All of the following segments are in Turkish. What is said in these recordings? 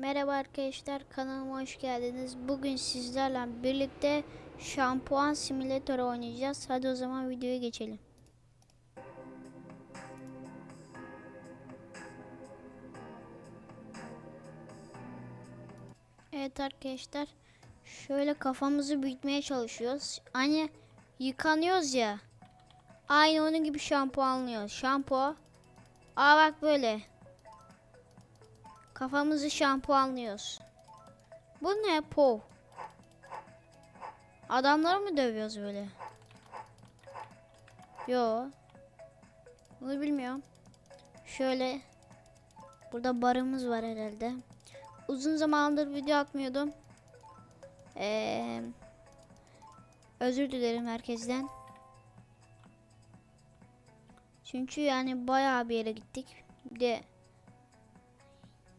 Merhaba arkadaşlar kanalıma hoş geldiniz. Bugün sizlerle birlikte şampuan simülatörü oynayacağız. Hadi o zaman videoya geçelim. Evet arkadaşlar şöyle kafamızı büyütmeye çalışıyoruz. Hani yıkanıyoruz ya. Aynı onun gibi şampuanlıyoruz. Şampu. Aa bak böyle. Kafamızı şampuanlıyoruz. Bu ne pov? Adamları mı dövüyoruz böyle? Yo. Bunu bilmiyorum. Şöyle burada barımız var herhalde. Uzun zamandır video atmıyordum. Ee, özür dilerim herkesten. Çünkü yani bayağı bir yere gittik. Bir de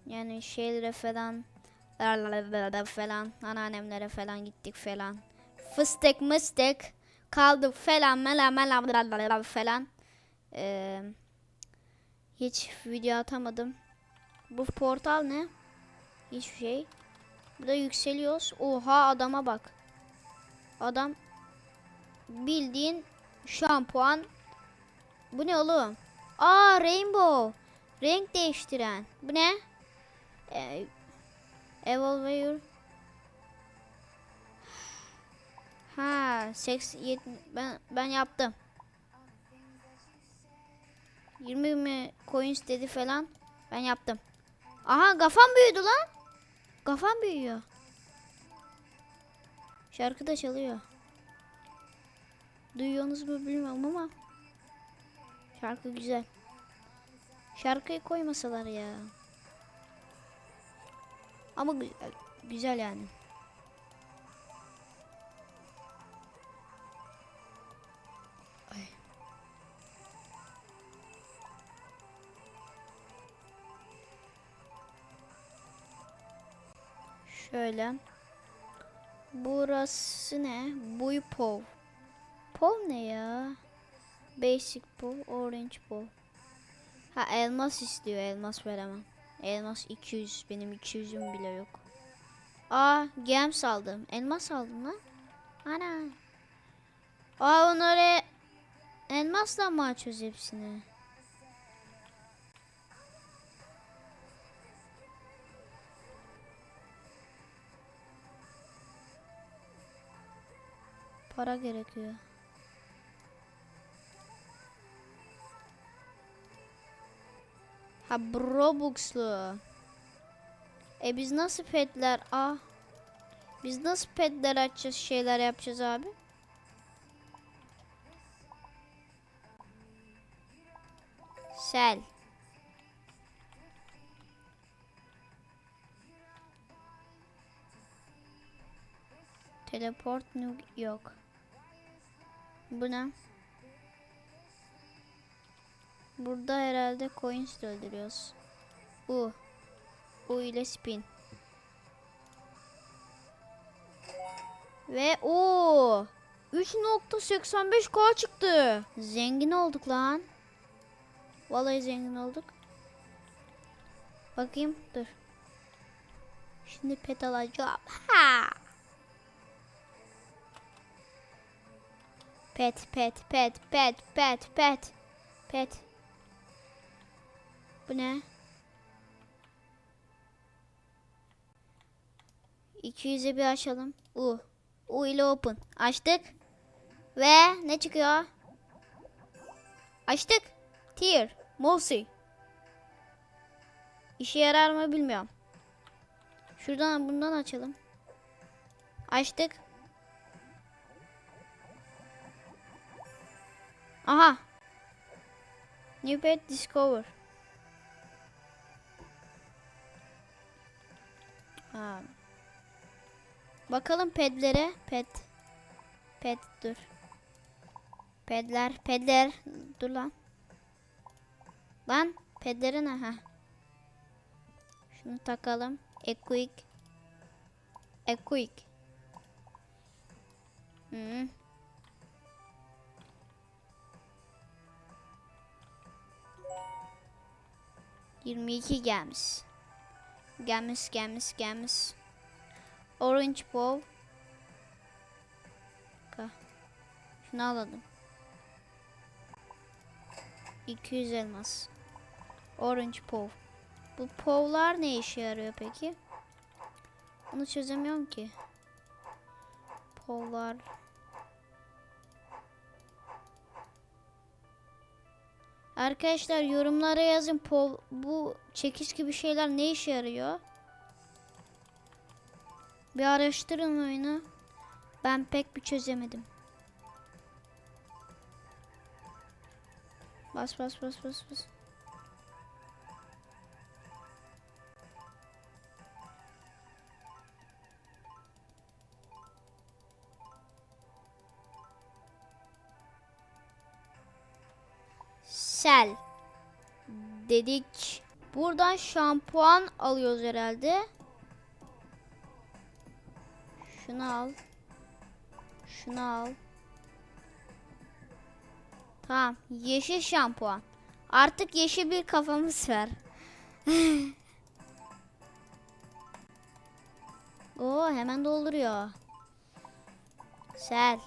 yani şeylere falan falan anneannemlere falan gittik falan. Fıstık mıstık kaldık falan mela mela falan. Ee, hiç video atamadım. Bu portal ne? Hiçbir şey. Burada yükseliyoruz. Oha adama bak. Adam bildiğin şampuan. Bu ne oğlum? Aa rainbow. Renk değiştiren. Bu ne? Ee, Evolve your Ha, 80 ben ben yaptım. 20 mi coins dedi falan. Ben yaptım. Aha kafam büyüdü lan. Kafam büyüyor. Şarkı da çalıyor. Duyuyorsunuz mu bilmiyorum ama şarkı güzel. Şarkıyı koymasalar ya. Ama güzel, güzel yani. Ay. Şöyle. Burası ne? Buy pov. Pov ne ya? Basic pov, orange pov. Ha elmas istiyor, elmas veremem. Elmas 200. Benim 200'üm bile yok. Aa gems aldım. Elmas aldım lan. Ana. Aa onları elmasla mı açıyoruz hepsini? Para gerekiyor. Ha Robux'lu. E biz nasıl petler? Ah. Biz nasıl petler açacağız, şeyler yapacağız abi? Sel. Teleport yok. Bu ne? Burada herhalde coins öldürüyoruz. U. U ile spin. Ve o 3.85k çıktı. Zengin olduk lan. Vallahi zengin olduk. Bakayım dur. Şimdi pet alacağım. Ha! Pet pet pet pet pet pet pet. Bu ne? 200'e bir açalım. U. U ile open. Açtık. Ve ne çıkıyor? Açtık. Tier. Mousy. İşe yarar mı bilmiyorum. Şuradan bundan açalım. Açtık. Aha. New pet discover. Bakalım pedlere. Pet. Pet dur. Pedler. Pedler. Dur lan. Lan. Pedleri ne? Ha. Şunu takalım. Equick. Equick. Hmm. Yirmi iki gelmiş. Gelmiş gelmiş gelmiş. Orange bow. Ka. Şunu alalım. 200 elmas. Orange pov. Bu povlar ne işe yarıyor peki? Onu çözemiyorum ki. Povlar. Arkadaşlar yorumlara yazın pov bu çekiç gibi şeyler ne işe yarıyor? Bir araştırın oyunu. Ben pek bir çözemedim. Bas bas bas bas bas. Sel dedik. Buradan şampuan alıyoruz herhalde. Şunu al. Şunu al. Tamam. Yeşil şampuan. Artık yeşil bir kafamız var. Oo hemen dolduruyor. Sel.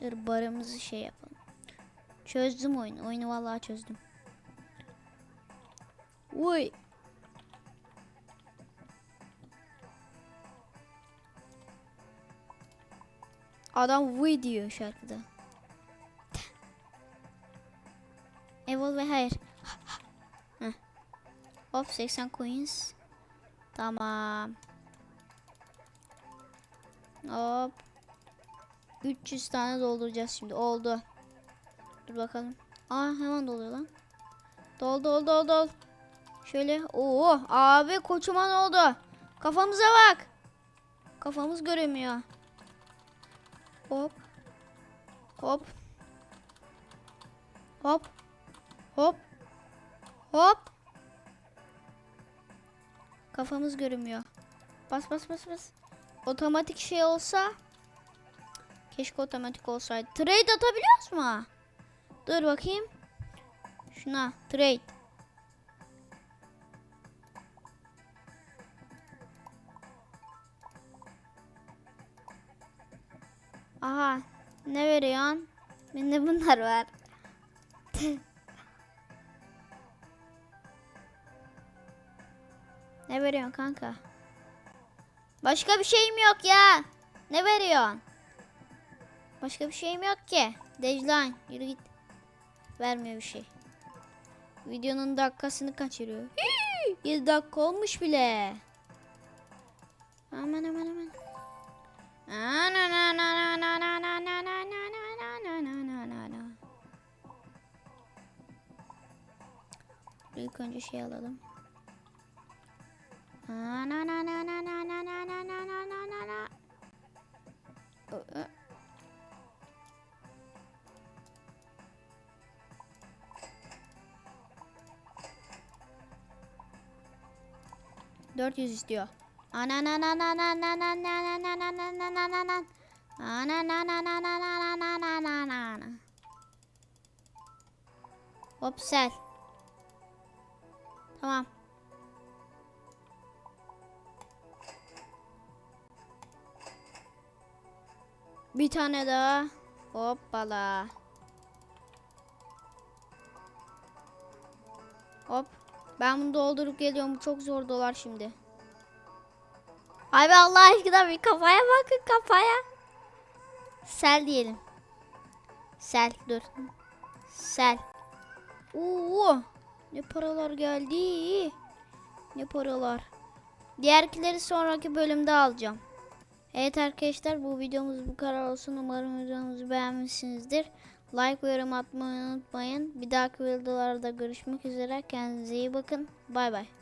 Dur barımızı şey yapalım. Çözdüm oyunu. Oyunu vallahi çözdüm. Uy. Adam vuy diyor şarkıda. Evil ve hayır. Hop 80 coins. Tamam. Hop. 300 tane dolduracağız şimdi. Oldu. Dur bakalım. Aa hemen doluyor lan. Dol dol dol dol. Şöyle. Oo abi kocaman oldu. Kafamıza bak. Kafamız göremiyor. Hop. Hop. Hop. Hop. Hop. Kafamız görünmüyor. Bas bas bas bas. Otomatik şey olsa. Keşke otomatik olsaydı. Trade atabiliyoruz mu? Dur bakayım. Şuna trade. Aha. Ne veriyorsun? Bende bunlar var. ne veriyorsun kanka? Başka bir şeyim yok ya. Ne veriyorsun? Başka bir şeyim yok ki. Deadline. Yürü git. Vermiyor bir şey. Videonun dakikasını kaçırıyor. 7 dakika olmuş bile. Aman aman aman. İlk önce şey alalım. Dört yüz istiyor. Hop sel. Tamam. Bir tane daha. Hoppala. Hop. Ben bunu doldurup geliyorum. Çok zor dolar şimdi. Abi Allah aşkına bir kafaya bakın kafaya. Sel diyelim. Sel dur. Sel. Oo, ne paralar geldi. Ne paralar. Diğerkileri sonraki bölümde alacağım. Evet arkadaşlar bu videomuz bu kadar olsun. Umarım videomuzu beğenmişsinizdir. Like ve yorum atmayı unutmayın. Bir dahaki videolarda görüşmek üzere. Kendinize iyi bakın. Bay bay.